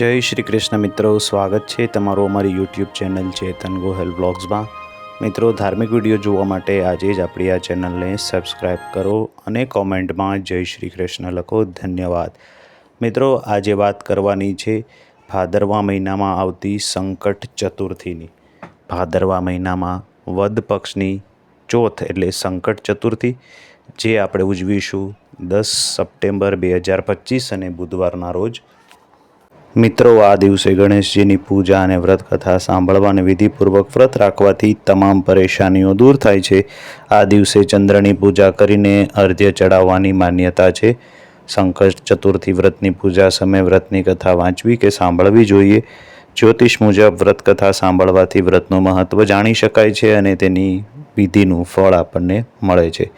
જય શ્રી કૃષ્ણ મિત્રો, સ્વાગત છે તમારું અમારી યુટ્યુબ ચેનલ ચેતન ગોહેલ બ્લોગ્સમાં. મિત્રો, ધાર્મિક વીડિયો જોવા માટે આજે જ આપણી આ ચેનલને સબસ્ક્રાઈબ કરો અને કોમેન્ટમાં જય શ્રી કૃષ્ણ લખો. ધન્યવાદ. મિત્રો, આજે વાત કરવાની છે ભાદરવા મહિનામાં આવતી સંકટ ચતુર્થીની. ભાદરવા મહિનામાં વદ પક્ષની ચોથ એટલે સંકટ ચતુર્થી, જે આપણે ઉજવીશું દસ સપ્ટેમ્બર બે હજાર પચીસ અને બુધવારના રોજ. મિત્રો, આ દિવસે ગણેશજીની પૂજા અને વ્રત કથા સાંભળવા અને વિધિપૂર્વક વ્રત રાખવાથી તમામ પરેશાનીઓ દૂર થાય છે. આ દિવસે ચંદ્રની પૂજા કરીને અર્ધ્ય ચડાવવાની માન્યતા છે. સંકટ ચતુર્થી વ્રતની પૂજા સમયે વ્રતની કથા વાંચવી કે સાંભળવી જોઈએ. જ્યોતિષ મુજબ વ્રત કથા સાંભળવાથી વ્રતનું મહત્ત્વ જાણી શકાય છે અને તેની વિધિનું ફળ આપણને મળે છે.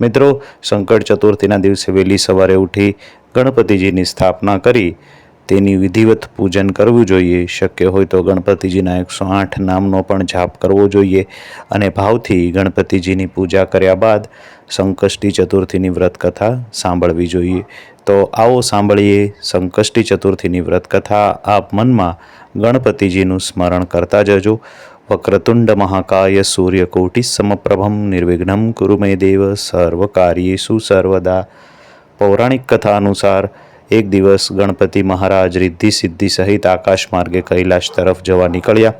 મિત્રો, સંકટ ચતુર્થીના દિવસે વહેલી સવારે ઉઠી ગણપતિજીની સ્થાપના કરી તેની વિધિવત પૂજન કરવું જોઈએ. શક્ય હોય તો ગણપતિજીના એકસો આઠ નામનો પણ જાપ કરવો જોઈએ અને ભાવથી ગણપતિજીની પૂજા કર્યા બાદ સંકષ્ટી ચતુર્થીની વ્રત કથા સાંભળવી જોઈએ. તો આવો સાંભળીએ સંકષ્ટી ચતુર્થીની વ્રતકથા આપ મનમાં ગણપતિજીનું સ્મરણ કરતા જજો. વક્રતુંડ મહાકાય સૂર્યકોટિ સમપ્રભમ નિર્વિઘ્નમ કુરુ મે દેવ સર્વ કાર્યેશુ સર્વદા. પૌરાણિક કથા અનુસાર એક દિવસ ગણપતિ મહારાજ રિદ્ધિ સિદ્ધિ સહિત આકાશ માર્ગે કૈલાશ તરફ જવા નીકળ્યા.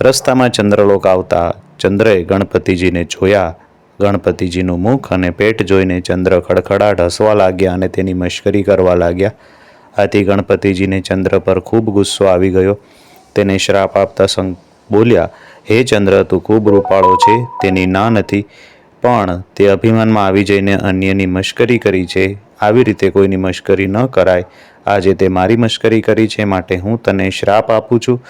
રસ્તામાં ચંદ્રલોક આવતા ચંદ્રએ ગણપતિજીને જોયા. ગણપતિજીનું મુખ અને પેટ જોઈને ચંદ્ર ખડખડાટ હસવા લાગ્યા અને તેની મશ્કરી કરવા લાગ્યા. આથી ગણપતિજીને ચંદ્ર પર ખૂબ ગુસ્સો આવી ગયો. તેને શ્રાપ આપતા સંગ બોલ્યા, હે ચંદ્ર, તું ખૂબ રૂપાળો છે, તેની ના નથી, પણ તે અભિમાનમાં આવી જઈને અન્યની મશ્કરી કરી છે. આવી રીતે કોઈની મશ્કરી ન કરાય. આજે તે મારી મશ્કરી કરી છે, માટે હું તને શ્રાપ આપું છું.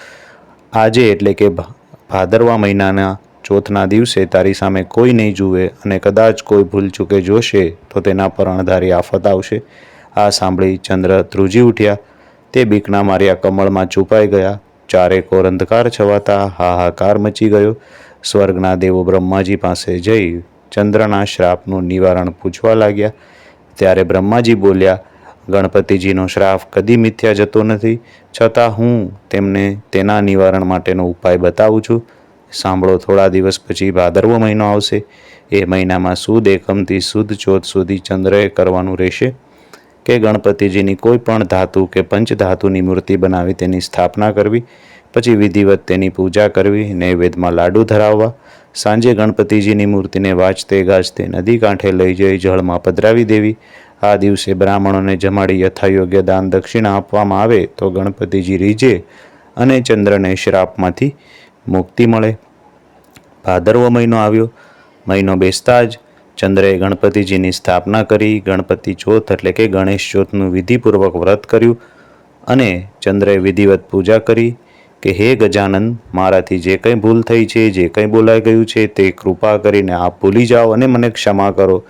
આજે એટલે કે ભાદરવા મહિનાના ચોથના દિવસે તારી સામે કોઈ નહીં જુએ અને કદાચ કોઈ ભૂલ ચૂકે જોશે, તો તેના પર અણધારી આફત આવશે. આ સાંભળી ચંદ્ર ધ્રુજી ઉઠ્યા. તે બીકના માર્યા કમળમાં છુપાઈ ગયા. ચારે કોર અંધકાર છવાતા હાહાકાર મચી ગયો. સ્વર્ગના દેવો બ્રહ્માજી પાસે જઈ ચંદ્રના શ્રાપનું નિવારણ પૂછવા લાગ્યા. ત્યારે બ્રહ્માજી બોલ્યા, ગણપતિજીનો શ્રાપ કદી મિથ્યા જતો નથી. છતાં હું તેમને તેના નિવારણ માટેનો ઉપાય બતાવું છું. સાંભળો, થોડા દિવસ પછી ભાદરવો મહિનો આવશે. એ મહિનામાં સુદ એકમથી સુદ ચોથ સુધી ચંદ્રએ કરવાનું રહેશે. કે ગણપતિજીની કોઈ પણ ધાતુ કે પંચધાતુની મૂર્તિ બનાવી તેની સ્થાપના કરવી. પછી વિધિવત તેની પૂજા કરવી, નૈવેદ્યમાં લાડુ ધરાવવા, સાંજે ગણપતિજીની મૂર્તિને વાંચતે ગાજતે નદી કાંઠે લઈ જઈ જળમાં પધરાવી દેવી. આ દિવસે બ્રાહ્મણોને જમાડી યથાયોગ્ય દાન દક્ષિણા આપવામાં આવે તો ગણપતિજી રીજે અને ચંદ્રને શ્રાપમાંથી મુક્તિ મળે. ભાદરવો મહિનો આવ્યો. મહિનો બેસતા જ ચંદ્રએ ગણપતિજીની સ્થાપના કરી. ગણપતિ ચોથ એટલે કે ગણેશ ચોથનું વિધિપૂર્વક વ્રત કર્યું અને ચંદ્રએ વિધિવત પૂજા કરી. કે હે ગજાનંદ, મારાથી જે કંઈ ભૂલ થઈ છે, જે કંઈ બોલાઈ ગયું છે, તે કૃપા કરીને આપ ભૂલી જાઓ અને મને ક્ષમા કરો.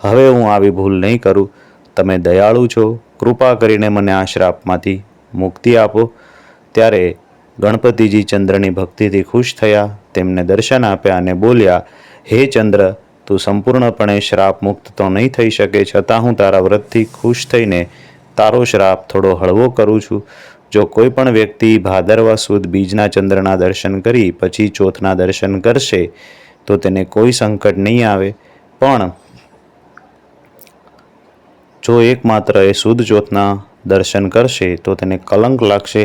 હવે હું આવી ભૂલ નહીં કરું. તમે દયાળુ છો. કૃપા કરીને મને આ શ્રાપમાંથી મુક્તિ આપો. ત્યારે ગણપતિજી ચંદ્રની ભક્તિથી ખુશ થયા, તેમને દર્શન આપ્યા અને બોલ્યા, હે ચંદ્ર, તું સંપૂર્ણપણે શ્રાપ મુક્ત તો નહીં થઈ શકે, છતાં હું તારા વ્રતથી ખુશ થઈને તારો શ્રાપ થોડો હળવો કરું છું. જો કોઈ પણ વ્યક્તિ ભાદરવા સુદ બીજના ચંદ્રના દર્શન કરી પછી ચોથના દર્શન કરશે, તો તેને કોઈ સંકટ નહીં આવે. પણ જો એકમાત્ર એ શુદ્ધ ચોથના દર્શન કરશે, તો તેને કલંક લાગશે.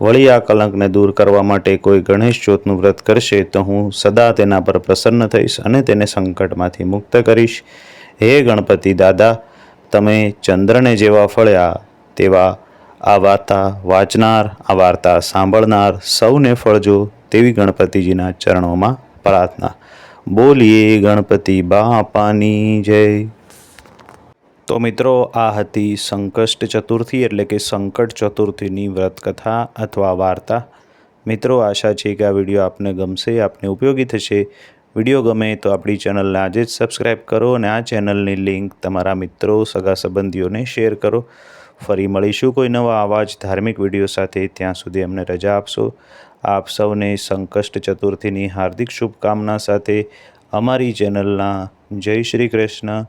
વળી આ કલંકને દૂર કરવા માટે કોઈ ગણેશ ચોથનું વ્રત કરશે, તો હું સદા તેના પર પ્રસન્ન થઈશ અને તેને સંકટમાંથી મુક્ત કરીશ. હે ગણપતિ દાદા, તમે ચંદ્રને જેવા ફળ્યા તેવા આ વાર્તા વાંચનાર, આ વાર્તા સાંભળનાર સૌને ફળજો તેવી ગણપતિજીના ચરણોમાં પ્રાર્થના. બોલીએ ગણપતિ બાપાની જય. તો મિત્રો, આ હતી સંકષ્ટ ચતુર્થી એટલે કે સંકટ ચતુર્થીની વ્રતકથા અથવા વાર્તા. મિત્રો, આશા છે કે આ વીડિયો આપને ગમશે, આપને ઉપયોગી થશે. વીડિયો ગમે તો આપણી ચેનલને આજે જ સબસ્ક્રાઈબ કરો અને આ ચેનલની લિંક તમારા મિત્રો સગા સંબંધીઓને શેર કરો. ફરી મળીશું કોઈ નવા આવા જ ધાર્મિક વીડિયો સાથે. ત્યાં સુધી અમને રજા આપશો. આપ સૌને સંકષ્ટ ચતુર્થીની હાર્દિક શુભકામના સાથે અમારી ચેનલના જય શ્રી કૃષ્ણ,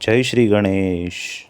જય શ્રી ગણેશ.